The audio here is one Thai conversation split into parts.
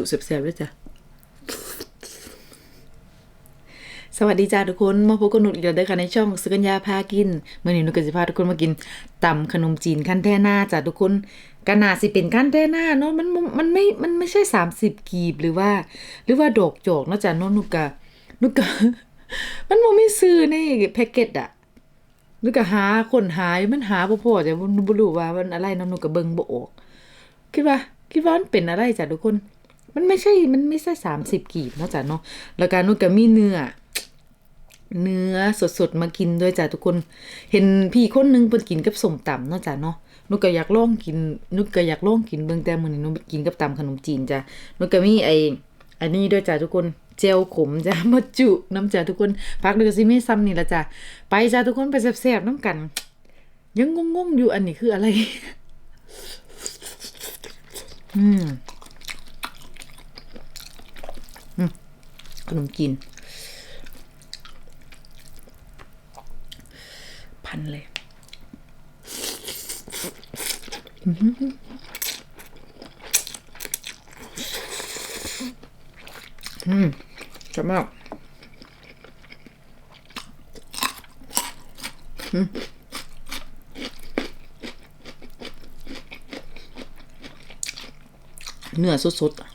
จุแซ่บๆด้วยจ้ะ สวัสดีจ้าทุกคนมาพบกับหนุอีกแล้วเด้อค่ะในช่องสุกัญญาพากินเมื่อนี้หนุก็จะพาทุกคนมากินตำขนมจีนขั้นแท่หน้าจ้ะทุกคนก็น่าสิเป็นขั้นแท่หน้าเนาะมันมันมันไม่มันไม่ใช่30กีบหรือว่า หรือว่าดอกจอกเนาะจ้ะเนาะหนุกะหนุกะมันบ่มีซื้อในแพ็กเกจอะหนุกะหาคนหายมันหาบ่พอจ้ะบ่บ่รู้ว่ามันอะไรเนาะหนุกะเบิ่งบ่ออกคิดว่าคิดว่ามันเป็นอะไรจ้ะทุกคน มันไม่ใช่ มันไม่ใช่สามสิบกีบนะจ้ะเนาะ แล้วการนุกก็มีเนื้อ เนื้อสดๆ มากินด้วยจ้ะทุกคน เห็นพี่คนหนึงเพิ่นกินกับส้มตำเนาะจ้ะเนาะนุกก็อยากลองกิน นุกก็อยากลองกินเบิ่งแต่มื้อนี้นุกกินกับตำขนมจีนจ้ะนุกก็มีไออันนี้ด้วยจ้ะทุกคนเจลขมจ้ะมาจุน้ำจ้ะทุกคนพักเดือสิมีซ้ำนี่ละจ้ะไปจ้ะทุกคนไปแซ่บๆน้ำกัน ยังงงๆอยู่อันนี้คืออะไร อืมอืม ขนมจีนพันเลยอื้อหืออืมจะมากอืมเนื้อสดๆอะ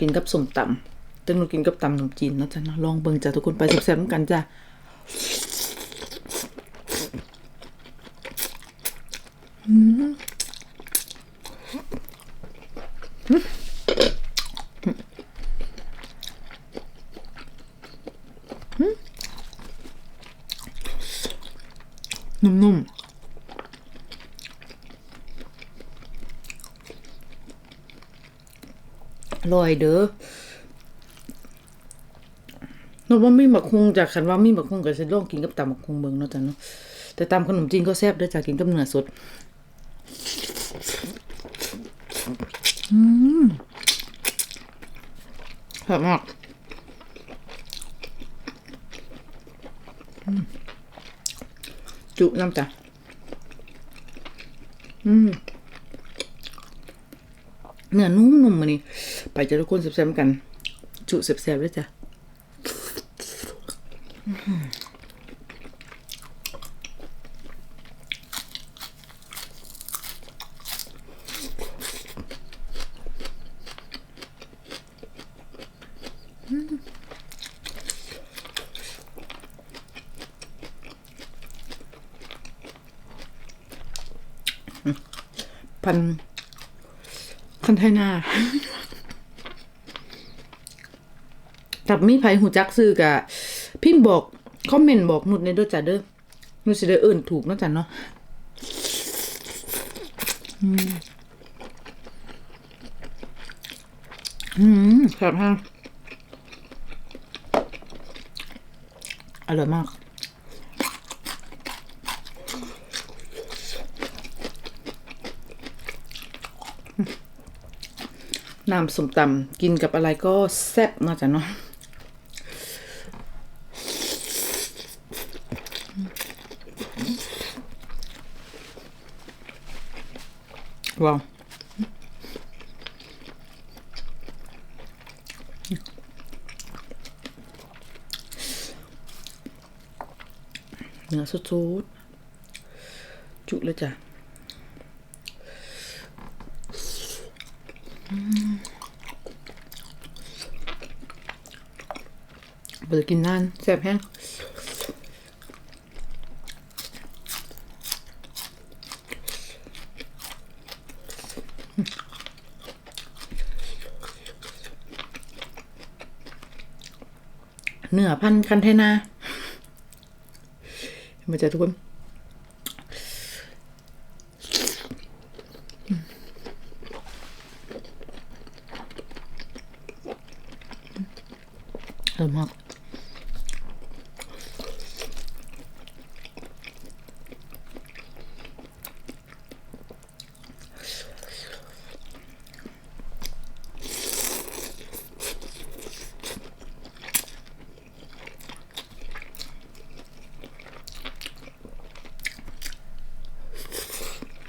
กินกับสมตำตึงหนูกินกับตำขนมจีนเนาะจ๊ะเนาะลองเบิ่งจ้ะทุกคนไปแซ่บๆนกันจ้ะอืมๆอ ร่อยเด้อเนาะว่ามีหมักคุงจากคันว่ามีหมักคุงก็สิลองกินกับตำหมักคุงเบิ่งเนาะจ้ะเนาะแต่ตำขนมจีนก็แซ่บด้อจ้ะกินกับเนื้อสดอืมแซ่บมากจุน้ำจ้ะอืมเนื้อนุ่มๆมานี่ ไปจะทุกคนแซ่บๆกัน จุแซ่บๆด้วยจ้ะพันคันไทนา ถ้ามีไผหูจักซื้อกะพิมพ์บอกคอมเมนต์บอกนุดในด้วยจ้ะเด้อนุดสิได้เอิ้นถูกเนาะจ้ะเนาะอืมอืมแซ่บมากอร่อยมาก น้ำสมตำกินกับอะไรก็แซ่บเนาะจ้ะเนาะ ว้าวเนื้อสดๆ จุเลยจ้ะเปิดกินนานแซ่บแห้ง เนื้อพันคันเทนามันจะทุกคนอร่อยมาก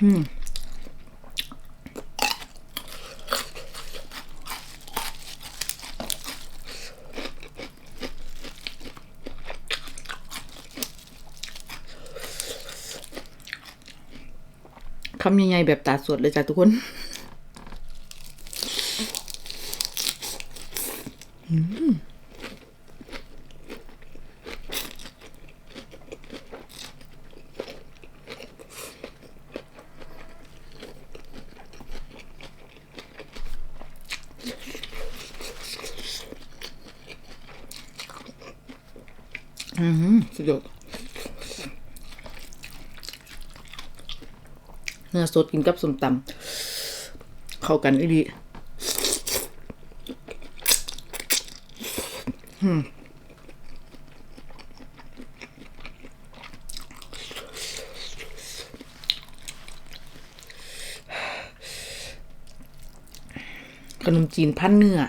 อ คำใหญ่ๆแบบตาสวดเลยจ้ะทุกคนอืมสุดยอด เนื้อสดกินกับส้มตำเข้ากันอีดีขนมจีนพันเนื้อ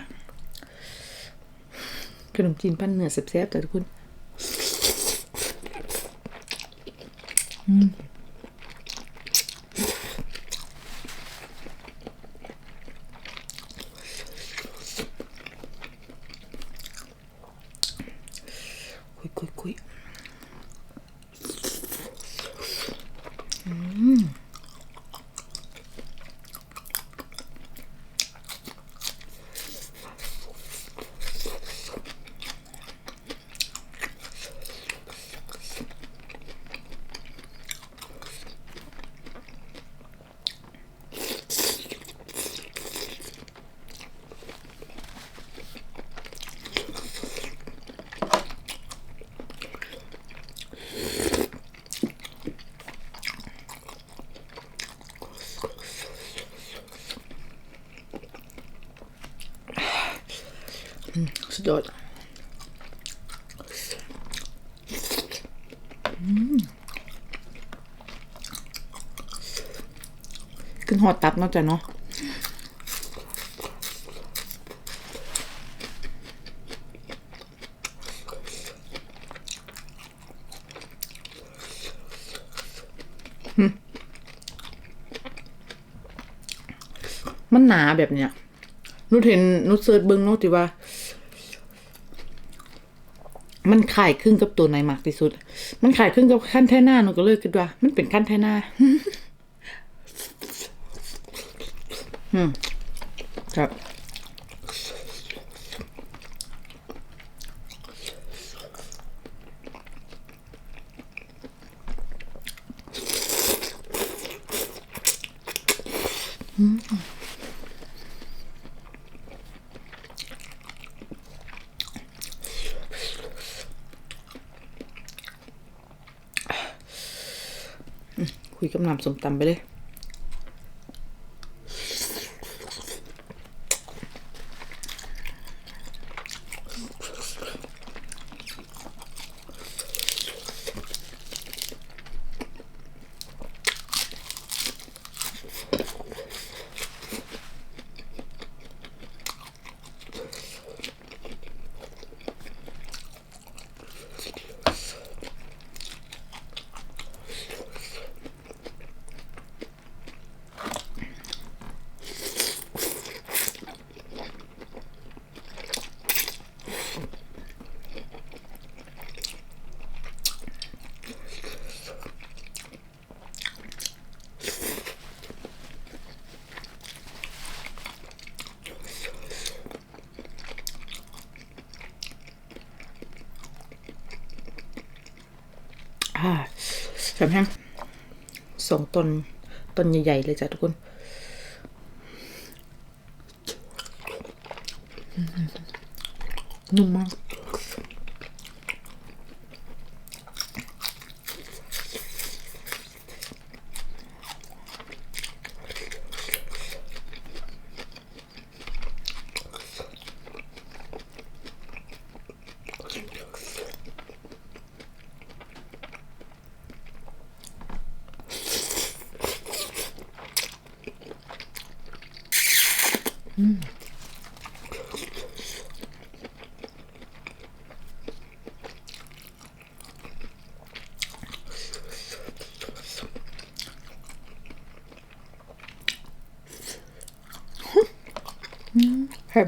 ขนมจีนพันเนื้อแซ่บๆแต่ทุกคน คุยคุยคุย สุดยอดขึ้นหอดตับเนาะจ้ะเนาะมันหนาแบบเนี้ยนุชเห็นนุชเซิร์ชเบิ้งเนาะที่ว่า มันขายครึ่งกับตัวไหนมากที่สุด มันขายครึ่งกับขั้นแท่หน้าหนูก็เลยคิดว่า มันเป็นขั้นแท่หน้า อืมครับ คุยกับน้ำสมตำไปเลย อ่า แบบแห้งสองต้นต้นใหญ่ๆเลยจ้ะทุกคนนุ่มมาก แซ่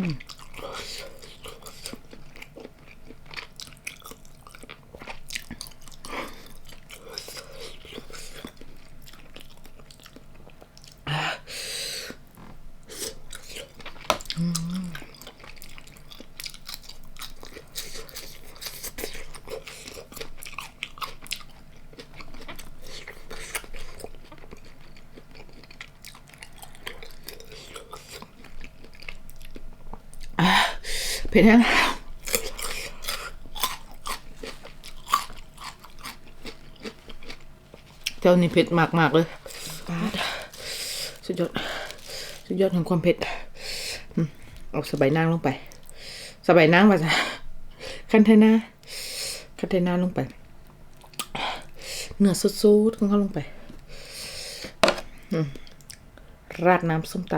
บแห้ง เผ็ดแห้งเจ้านี่เผ็ดมากมากๆเลยปาดสุดยอด สุดยอดแห่งความเผ็ดอืมเอาสบายนางลงไป สบายนางมาจ้ะคันเทนาคันเทนาลงไป เนื้อสุดๆของเขาลงไปอืมราดน้ำส้มต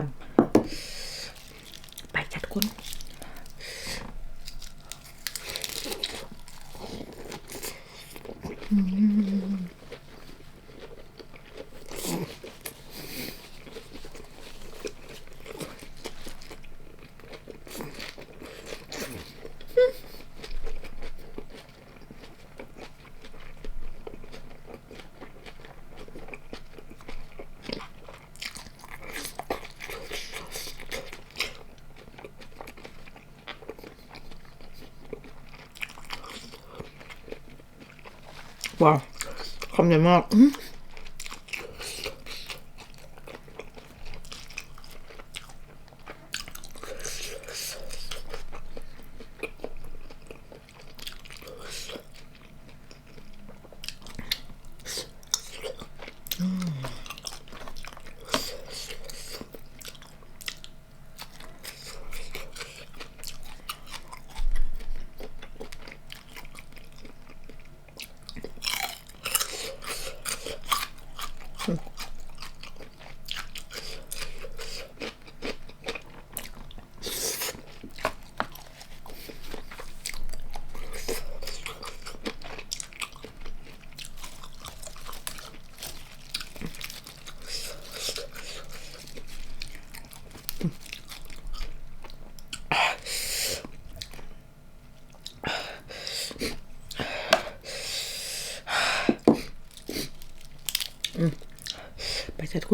ำไปจัดคน ว้าวคำใหญ่มาก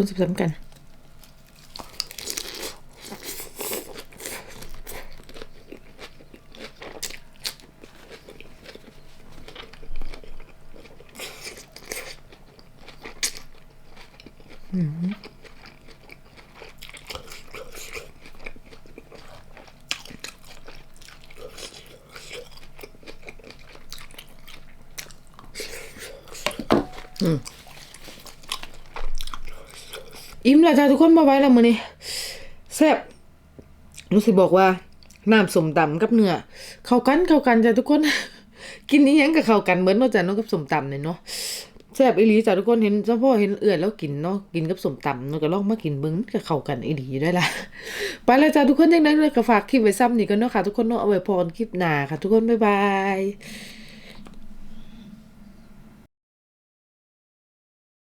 คุณสับสนกันอืม อิ่มแล้วจ้าทุกคนมาไว้แล้วมื้อนี้แซ่บรู้สึกบอกว่าน้ำสมตำกับเนื้อเข้ากันเข้ากันจ้าทุกคน กินนี้ยังกับเข้ากันเหมือนเนาะจ้ะเนาะกับสมตำเนี่ยเนาะแซ่บอีหลีจ้าทุกคนเห็นเฉพาะเห็นเอื่อนแล้วกินเนาะกินกับสมตำเนาะก็ลองมากินเบิ่งมันก็เข้ากันอีหลีได้ละไปแล้วจ้าทุกคนจังได๋เลยก็ฝากคลิปไว้ซ้ำนี่กันเนาะค่ะทุกคนเนาะเอาไว้พรคลิปหน้าค่ะ ทุกคนบ๊ายบาย